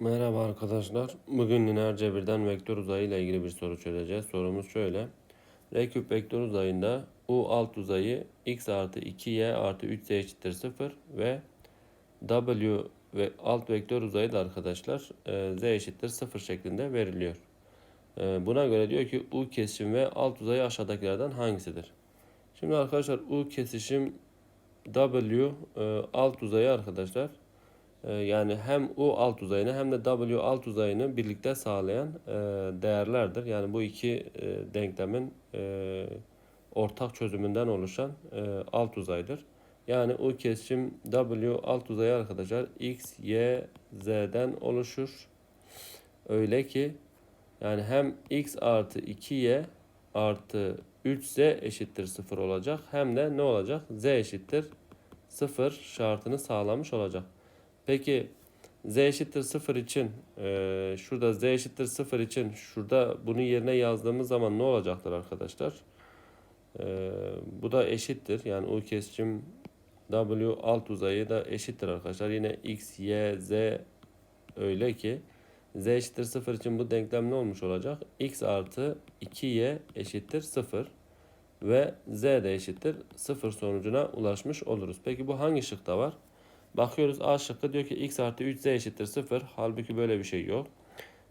Merhaba arkadaşlar. Bugün lineer cebirden vektör uzayı ile ilgili bir soru çözeceğiz. Sorumuz şöyle. R küp vektör uzayında U alt uzayı x artı 2y artı 3z eşittir 0 ve W ve alt vektör uzayı da arkadaşlar e, z eşittir 0 şeklinde veriliyor. E, Buna göre diyor ki U kesişim ve alt uzayı aşağıdakilerden hangisidir? Şimdi arkadaşlar U kesişim W e, alt uzayı arkadaşlar yani hem U alt uzayını hem de W alt uzayını birlikte sağlayan e, değerlerdir. Yani bu iki e, denklemin e, ortak çözümünden oluşan alt uzaydır. Yani U kesişim W alt uzayı arkadaşlar X, Y, Z'den oluşur. Öyle ki yani hem X artı 2Y artı 3Z eşittir 0 olacak. Hem de ne olacak? Z eşittir 0 şartını sağlamış olacak. Peki z eşittir 0 için e, şurada z eşittir 0 için şurada bunu yerine yazdığımız zaman ne olacaktır arkadaşlar? E, bu da eşittir. Yani u kesişim w alt uzayı da eşittir arkadaşlar. Yine x, y, z öyle ki z eşittir 0 için bu denklem ne olmuş olacak? x artı 2y eşittir 0 ve z de eşittir 0 sonucuna ulaşmış oluruz. Peki bu hangi şıkta var? Bakıyoruz A şıkkı diyor ki x artı 3z eşittir 0. Halbuki böyle bir şey yok.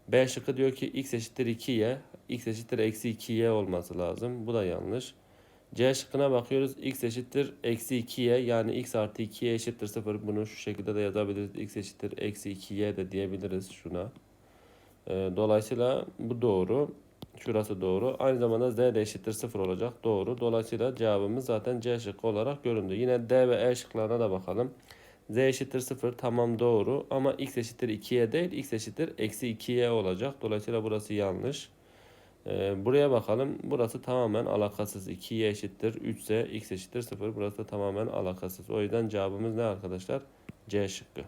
B şıkkı diyor ki x eşittir 2y. x eşittir eksi 2y olması lazım. Bu da yanlış. C şıkkına bakıyoruz. x eşittir eksi 2y yani x artı 2y eşittir 0. Bunu şu şekilde de yazabiliriz. x eşittir eksi 2y de diyebiliriz şuna. Ee, dolayısıyla bu doğru. Şurası doğru. Aynı zamanda z de eşittir 0 olacak. Doğru. Dolayısıyla cevabımız zaten C şıkkı olarak göründü. Yine D ve E şıklarına da bakalım z eşittir 0 tamam doğru ama x eşittir 2y değil x eşittir eksi 2y olacak. Dolayısıyla burası yanlış. Ee, buraya bakalım. Burası tamamen alakasız. 2y eşittir 3 ise x eşittir 0. Burası da tamamen alakasız. O yüzden cevabımız ne arkadaşlar? C şıkkı.